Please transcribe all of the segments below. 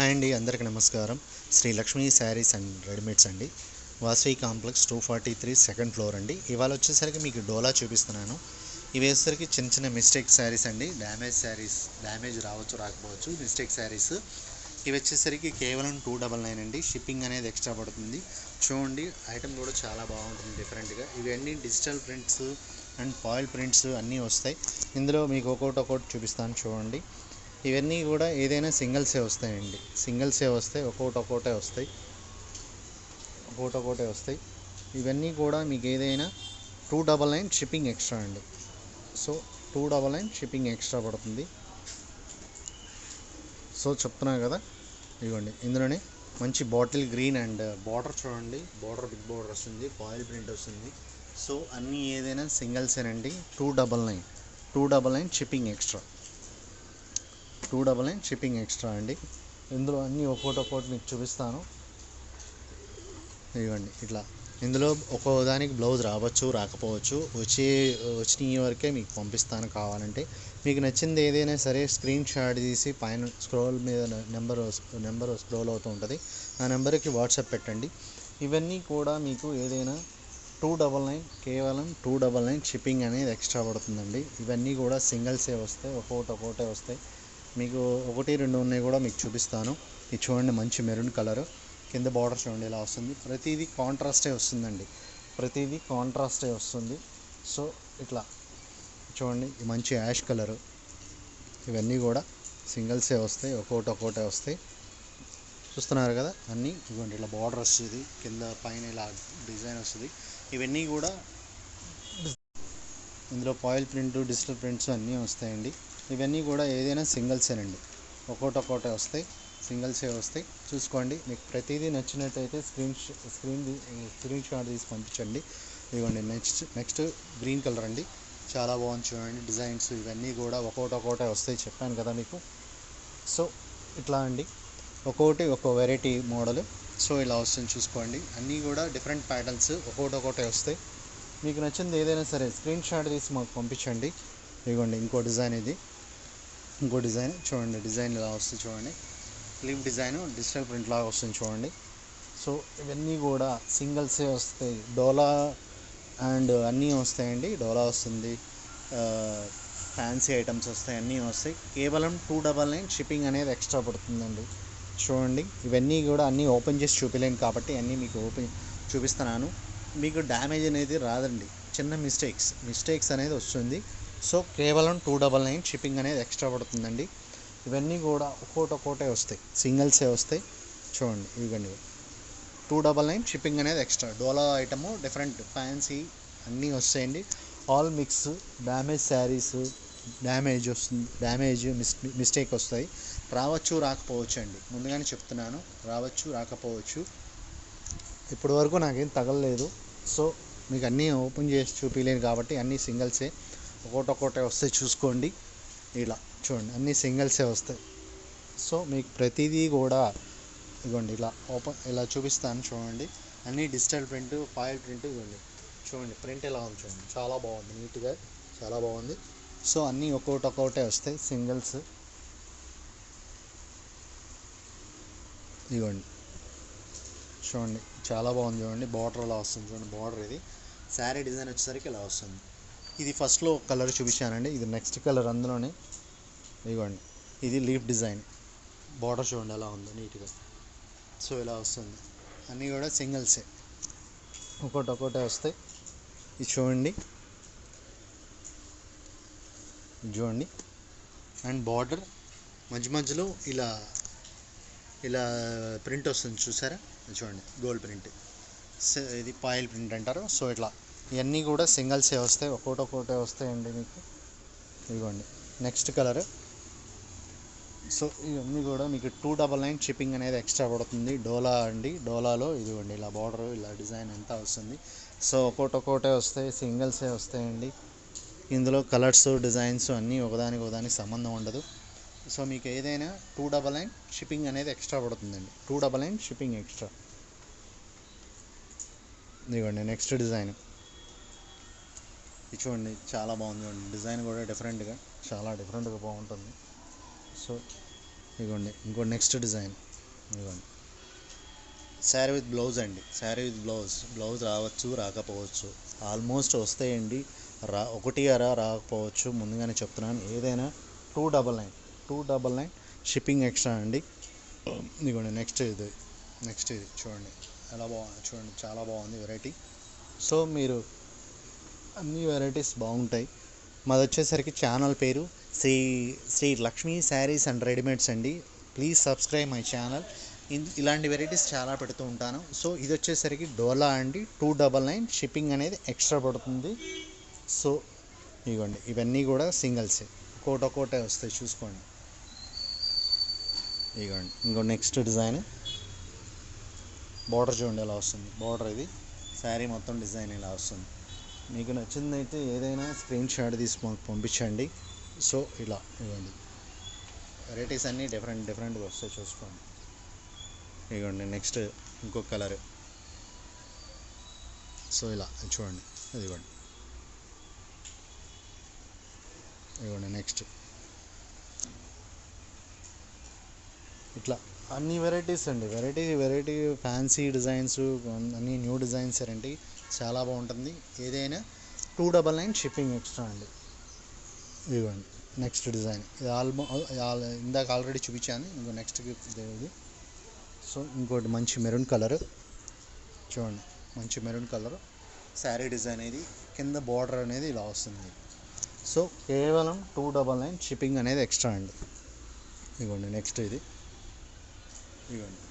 Hi అండి అందరికీ నమస్కారం. శ్రీ లక్ష్మీ శారీస్ అండ్ రెడీమేడ్స్ అండి. Vasavi complex two forty three second floor అండి. ఇవాళ వచ్చేసరికి మీకు డోలా చూపిస్తున్నాను. ఇవి వేసేసరికి చిన్న చిన్న మిస్టేక్ శారీస్ అండి. డ్యామేజ్ శారీస్ డ్యామేజ్ రావచ్చు రాకపోవచ్చు మిస్టేక్ శారీస్. ఇవి వచ్చేసరికి కేవలం టూ డబల్ నైన్ అండి. షిప్పింగ్ అనేది ఎక్స్ట్రా పడుతుంది. చూడండి ఐటమ్ కూడా చాలా బాగుంటుంది డిఫరెంట్గా. ఇవన్నీ digital prints and foil prints అన్నీ వస్తాయి. ఇందులో మీకు ఒక్కొక్కటి ఒక్కొక్కటి చూపిస్తాను చూడండి. ఇవన్నీ కూడా ఏదైనా సింగిల్సే వస్తాయండి. సింగిల్సే వస్తాయి ఒక్కొక్కటి ఒక్కొక్కటే వస్తాయి. ఒక్కొక్కటి ఒక్కొక్కటే వస్తాయి. ఇవన్నీ కూడా మీకు ఏదైనా two double nine shipping extra అండి. So two double nine shipping extra పడుతుంది. సో చెప్తున్నా కదా ఇదిగోండి ఇందులోనే మంచి బాటిల్ గ్రీన్ అండ్ బార్డర్ చూడండి. బార్డర్ బిగ్ బార్డర్ వస్తుంది ఫాయిల్ ప్రింట్ వస్తుంది. సో అన్నీ ఏదైనా సింగిల్సేనండి. Two double nine. Two double nine shipping extra. Two double nine shipping extra అండి. ఇందులో అన్నీ ఒక్కోటి ఒక్కోటి మీకు చూపిస్తాను. ఇవ్వండి ఇట్లా. ఇందులో ఒక్కో దానికి బ్లౌజ్ రావచ్చు రాకపోవచ్చు. వచ్చే వచ్చిన వరకే మీకు పంపిస్తాను కావాలంటే. మీకు నచ్చింది ఏదైనా సరే స్క్రీన్ షాట్ తీసి పైన స్క్రోల్ మీద నెంబర్ నెంబర్ స్క్రోల్ అవుతూ ఉంటుంది. ఆ నెంబర్కి వాట్సాప్ పెట్టండి. ఇవన్నీ కూడా మీకు ఏదైనా టూ డబల్ నైన్ కేవలం టూ డబల్ నైన్ షిప్పింగ్ అనేది ఎక్స్ట్రా పడుతుందండి. ఇవన్నీ కూడా సింగిల్సే వస్తాయి ఒక్కొక్కటి ఒక్కొక్కటే వస్తాయి. మీకు ఒకటి రెండు ఉన్నాయి కూడా మీకు చూపిస్తాను. ఇది చూడండి మంచి మెరూన్ కలర్. కింద బార్డర్ చూడండి ఇలా వస్తుంది. ప్రతిదీ కాంట్రాస్టే వస్తుందండి. ప్రతిదీ కాంట్రాస్టే వస్తుంది. సో ఇట్లా. చూడండి మంచి యాష్ కలరు. ఇవన్నీ కూడా సింగిల్సే వస్తాయి ఒక్కోటి ఒక్కోటే వస్తాయి. చూస్తున్నారు కదా అన్నీ. ఇవ్వండి ఇలా బార్డర్ వస్తుంది. కింద పైన ఇలా డిజైన్ వస్తుంది. ఇవన్నీ కూడా ఇందులో పాయిల్ ప్రింట్ డిజిటల్ ప్రింట్స్ అన్నీ వస్తాయండి. ఇవన్నీ కూడా ఏదైనా సింగిల్సేనండి. ఒక్కొక్కటి ఒక్కొక్కటే వస్తాయి సింగిల్సే వస్తాయి. చూసుకోండి మీకు ప్రతిదీ నచ్చినట్టయితే స్క్రీన్ స్క్రీన్ స్క్రీన్ షాట్ తీసి పంపించండి. ఇదిగోండి నెక్స్ట్ నెక్స్ట్ గ్రీన్ కలర్ అండి. చాలా బాగుంది చూడండి డిజైన్స్ ఇవన్నీ కూడా ఒక్కోటి ఒక్కొక్కటే వస్తాయి. చెప్పాను కదా మీకు. సో ఇట్లా అండి. ఒక్కొక్కటి ఒక్కో వెరైటీ మోడల్. సో ఇలా వస్తుంది చూసుకోండి. అన్నీ కూడా డిఫరెంట్ ప్యాటర్న్స్ ఒక్కోటి ఒక్కోటే వస్తాయి. మీకు నచ్చింది ఏదైనా సరే స్క్రీన్ షాట్ తీసి మాకు పంపించండి. ఇదిగోండి ఇంకో డిజైన్ ఇది. ఇంకో డిజైన్ చూడండి డిజైన్ ఇలా వస్తుంది చూడండి. లీవ్ డిజైన్ డిజిటల్ ప్రింట్ లాగా వస్తుంది చూడండి. సో ఇవన్నీ కూడా సింగిల్సే వస్తాయి. డోలా అండ్ అన్నీ వస్తాయండి. డోలా వస్తుంది. ఫ్యాన్సీ ఐటమ్స్ వస్తాయి అన్నీ వస్తాయి. కేవలం టూ డబల్ నైన్ షిప్పింగ్ అనేది ఎక్స్ట్రా పడుతుందండి. చూడండి ఇవన్నీ కూడా అన్నీ ఓపెన్ చేసి చూపించలేను కాబట్టి అన్నీ మీకు ఓపెన్ చూపిస్తున్నాను. మీకు డ్యామేజ్ అనేది రాదండి. చిన్న మిస్టేక్స్ మిస్టేక్స్ అనేది వస్తుంది. సో కేవలం టూ డబల్ నైన్ షిప్పింగ్ అనేది ఎక్స్ట్రా పడుతుందండి. ఇవన్నీ కూడా ఒక్కోటి ఒక్కోటే వస్తాయి. సింగిల్సే వస్తాయి. చూడండి ఇవన్నీ టూ డబల్ నైన్ షిప్పింగ్ అనేది ఎక్స్ట్రా డోలా ఐటము డిఫరెంట్ ఫ్యాన్సీ అన్నీ వస్తాయండి. All mix damage saris damage వస్తుంది డ్యామేజ్ మిస్ మిస్టేక్ వస్తాయి. రావచ్చు రాకపోవచ్చు అండి. ముందుగానే చెప్తున్నాను రావచ్చు రాకపోవచ్చు. ఇప్పటి వరకు నాకేం తగలలేదు. సో మీకు అన్నీ ఓపెన్ చేసి చూపించలేను కాబట్టి అన్నీ సింగిల్సే ఒకటొకటే ఒక్కొక్కటే వస్తాయి చూసుకోండి. ఇలా చూడండి అన్నీ సింగిల్సే వస్తాయి. సో మీకు ప్రతిదీ కూడా ఇవ్వండి ఇలా ఓపెన్ ఇలా చూపిస్తాను చూడండి. అన్నీ డిజిటల్ ప్రింట్ ఫాయిల్ ప్రింట్ ఇవ్వండి. చూడండి ప్రింట్ ఎలా ఉంది చూడండి. చాలా బాగుంది నీట్గా చాలా బాగుంది. సో అన్నీ ఒక్కొక్కటి ఒక్కొక్కటే వస్తాయి సింగిల్స్. ఇవ్వండి. చూడండి చాలా బాగుంది చూడండి. బార్డర్ అలా వస్తుంది చూడండి బార్డర్ ఇది. శారీ డిజైన్ వచ్చేసరికి ఇలా వస్తుంది. ఇది ఫస్ట్లో కలర్ చూపించానండి. ఇది నెక్స్ట్ కలర్ అందులోనే ఇదిగోండి. ఇది లీఫ్ డిజైన్ బార్డర్ చూడండి ఎలా ఉందో నీట్గా సో ఇలా వస్తుంది. అన్నీ కూడా సింగిల్సే ఒకటి ఒకటే వస్తాయి. ఇది చూడండి. చూడండి. అండ్ బార్డర్ మధ్య మధ్యలో ఇలా ఇలా ప్రింట్ వస్తుంది చూసారా? చూడండి. గోల్డ్ ప్రింట్ సో ఇది పాయిల్ ప్రింట్ అంటారు. సో ఇట్లా. ఇవన్నీ కూడా సింగిల్సే వస్తాయి ఒక్కోటి ఒక్కోటే వస్తాయండి మీకు. ఇదిగోండి నెక్స్ట్ కలర్. సో ఇవన్నీ కూడా మీకు టూ డబల్ నైన్ షిప్పింగ్ అనేది ఎక్స్ట్రా పడుతుంది. డోలా అండి డోలాలో ఇదిగోండి ఇలా బార్డర్ ఇలా డిజైన్ అంతా వస్తుంది. సో ఒక్కోటి ఒక్కోటే వస్తాయి సింగిల్సే వస్తాయండి. ఇందులో కలర్స్ డిజైన్స్ అన్నీ ఒకదానికి ఒకదానికి సంబంధం ఉండదు. సో మీకు ఏదైనా టూ డబల్ నైన్ షిప్పింగ్ అనేది ఎక్స్ట్రా పడుతుందండి. Two double nine shipping extra ఇదిగోండి నెక్స్ట్ డిజైన్ ఇది చూడండి చాలా బాగుంది చూడండి. డిజైన్ కూడా డిఫరెంట్గా చాలా డిఫరెంట్గా బాగుంటుంది. సో ఇదిగోండి ఇంకో నెక్స్ట్ డిజైన్. ఇదిగోండి. శారీ విత్ బ్లౌజ్ అండి. శారీ విత్ బ్లౌజ్ బ్లౌజ్ రావచ్చు రాకపోవచ్చు. ఆల్మోస్ట్ వస్తాయండి. రా ఒకటి అరా రాకపోవచ్చు. ముందుగానే చెప్తున్నాను ఏదైనా two double nine two double nine shipping extra అండి. ఇదిగోండి నెక్స్ట్ ఇది. నెక్స్ట్ ఇది చూడండి. ఎలా బాగుంది చూడండి చాలా బాగుంది వెరైటీ సో మీరు అన్ని వెరైటీస్ బాగుంటాయి. మాది వచ్చేసరికి ఛానల్ పేరు శ్రీ శ్రీ లక్ష్మీ శారీస్ అండ్ రెడీమేడ్స్ అండి. ప్లీజ్ సబ్స్క్రైబ్ మై ఛానల్ ఇలాంటి వెరైటీస్ చాలా పెడుతూ ఉంటాను. సో ఇది వచ్చేసరికి డోలా అండి. టూ డబల్ నైన్ షిప్పింగ్ అనేది ఎక్స్ట్రా పడుతుంది. సో ఇవ్వండి ఇవన్నీ కూడా సింగిల్సే కోట కోటే వస్తాయి చూసుకోండి. ఇవ్వండి ఇంకో నెక్స్ట్ డిజైన్ బార్డర్ చూడండి ఎలా వస్తుంది. బార్డర్ ఇది. శారీ మొత్తం డిజైన్ ఇలా వస్తుంది. మీకు నచ్చిందైతే ఏదైనా స్క్రీన్ షాట్ తీసి మాకు పంపించండి. సో ఇలా ఇవ్వండి. వెరైటీస్ అన్నీ డిఫరెంట్ డిఫరెంట్గా వస్తాయి చూసుకోండి. ఇవ్వండి నెక్స్ట్ ఇంకో కలర్ సో ఇలా చూడండి అది ఇవ్వండి ఇవ్వండి నెక్స్ట్ ఇట్లా అన్ని వెరైటీస్ అండి. వెరైటీ వెరైటీ ఫ్యాన్సీ డిజైన్స్ అన్ని న్యూ డిజైన్స్ అండి చాలా బాగుంటుంది. ఏదైనా two double nine shipping extra అండి. ఇదిగోండి నెక్స్ట్ డిజైన్ ఇది ఆల్మో ఇందాక ఆల్రెడీ చూపించాను ఇంకో నెక్స్ట్ ఇది సో ఇంకోటి మంచి మెరూన్ కలర్. చూడండి మంచి మెరూన్ కలర్. శారీ డిజైన్ అనేది కింద బార్డర్ అనేది ఇలా వస్తుంది. సో కేవలం టూ డబల్ నైన్ షిప్పింగ్ అనేది ఎక్స్ట్రా అండి. ఇదిగోండి నెక్స్ట్ ఇది. ఇవ్వండి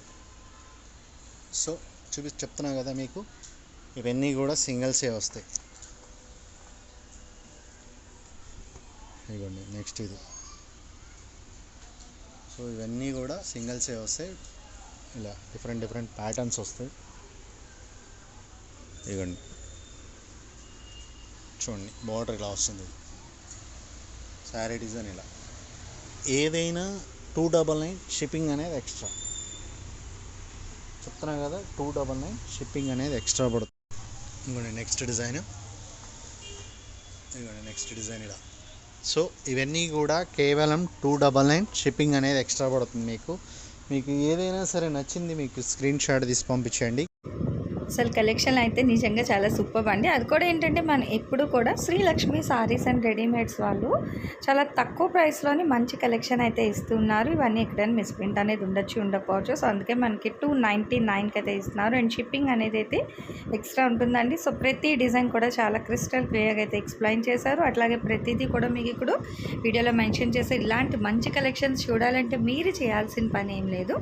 సో చూపి చెప్తున్నా కదా మీకు. ఇవన్నీ కూడా సింగిల్సే వస్తాయి. ఇదిగోండి నెక్స్ట్ ఇది. సో ఇవన్నీ కూడా సింగిల్సే వస్తాయి. ఇలా డిఫరెంట్ డిఫరెంట్ ప్యాటర్న్స్ వస్తాయి. ఇదిగోండి. చూడండి బార్డర్ ఇలా వస్తుంది. శారీ డిజైన్ ఇలా. ఏదైనా టూ డబల్ నైన్ షిప్పింగ్ అనేది ఎక్స్ట్రా చెప్తున్నా కదా టూ డబల్ నైన్ షిప్పింగ్ అనేది ఎక్స్ట్రా పడుతుంది. ఇంకోండి నెక్స్ట్ డిజైన్ ఇదిగోండి నెక్స్ట్ డిజైన్ ఇలా సో ఇవన్నీ కూడా కేవలం టూ డబల్ నైన్ షిప్పింగ్ అనేది ఎక్స్ట్రా పడుతుంది మీకు. మీకు ఏదైనా సరే నచ్చింది మీకు స్క్రీన్ షాట్ తీసి పంపించండి. అసలు కలెక్షన్ అయితే నిజంగా చాలా సూపర్ అండి. అది కూడా ఏంటంటే మనం ఎప్పుడు కూడా శ్రీలక్ష్మి సారీస్ అండ్ రెడీమేడ్స్ వాళ్ళు చాలా తక్కువ ప్రైస్లోని మంచి కలెక్షన్ అయితే ఇస్తున్నారు. ఇవన్నీ ఎక్కడైనా మిస్ప్రింట్ అనేది ఉండొచ్చు ఉండకపోవచ్చు. సో అందుకే మనకి టూ నైంటీ నైన్కి అయితే ఇస్తున్నారు. అండ్ షిప్పింగ్ అనేది అయితే ఎక్స్ట్రా ఉంటుందండి. సో ప్రతి డిజైన్ కూడా చాలా క్రిస్టల్ క్లియర్గా అయితే ఎక్స్ప్లెయిన్ చేశారు. అట్లాగే ప్రతిదీ కూడా మీకు ఇప్పుడు వీడియోలో మెన్షన్ చేసే ఇలాంటి మంచి కలెక్షన్స్ చూడాలంటే మీరు చేయాల్సిన పని ఏం లేదు.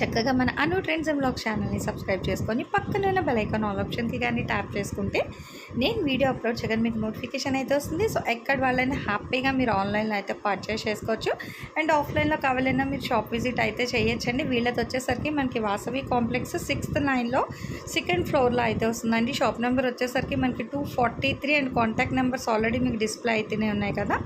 చక్కగా మన అను ట్రెండ్స్ అండ్ బ్లాగ్ ఛానల్ని సబ్స్క్రైబ్ చేసుకొని పక్కన ఉన్న బెల్ ఐకాన్ ఆల్ ఆప్షన్కి కానీ ట్యాప్ చేసుకుంటే నేను వీడియో అప్లోడ్ చేయగానే మీకు నోటిఫికేషన్ అయితే వస్తుంది. సో ఎక్కడ వాళ్ళైనా హ్యాపీగా మీరు ఆన్లైన్లో అయితే పర్చేస్ చేసుకోవచ్చు. అండ్ ఆఫ్లైన్లో కావాలన్నా మీరు షాప్ విజిట్ అయితే చేయొచ్చండి. వీళ్ళతో వచ్చేసరికి మనకి వాసవి కాంప్లెక్స్ సిక్స్త్ నైన్లో సెకండ్ ఫ్లోర్లో అయితే వస్తుందండి. షాప్ నెంబర్ వచ్చేసరికి మనకి two forty three and contact numbers already మీకు డిస్ప్లే అయితేనే ఉన్నాయి కదా.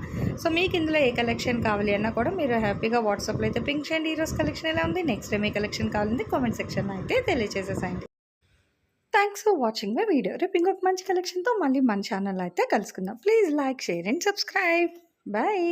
సో మీకు ఇందులో ఏ కలెక్షన్ కావాలి అన్నా కూడా మీరు హ్యాపీగా వాట్సాప్లో అయితే పింక్ చేయండి. ఈరోజు కలెక్షన్ ఎలా ఉంది? నెక్స్ట్ మీకు కలెక్షన్ కావాలంటే కామెంట్ సెక్షన్లో అయితే తెలియజేసేసండి thanks for watching my video రేపు ఇంకొక మంచి కలెక్షన్తో మళ్ళీ మన ఛానల్ అయితే కలుసుకుందాం. Please like share and subscribe bye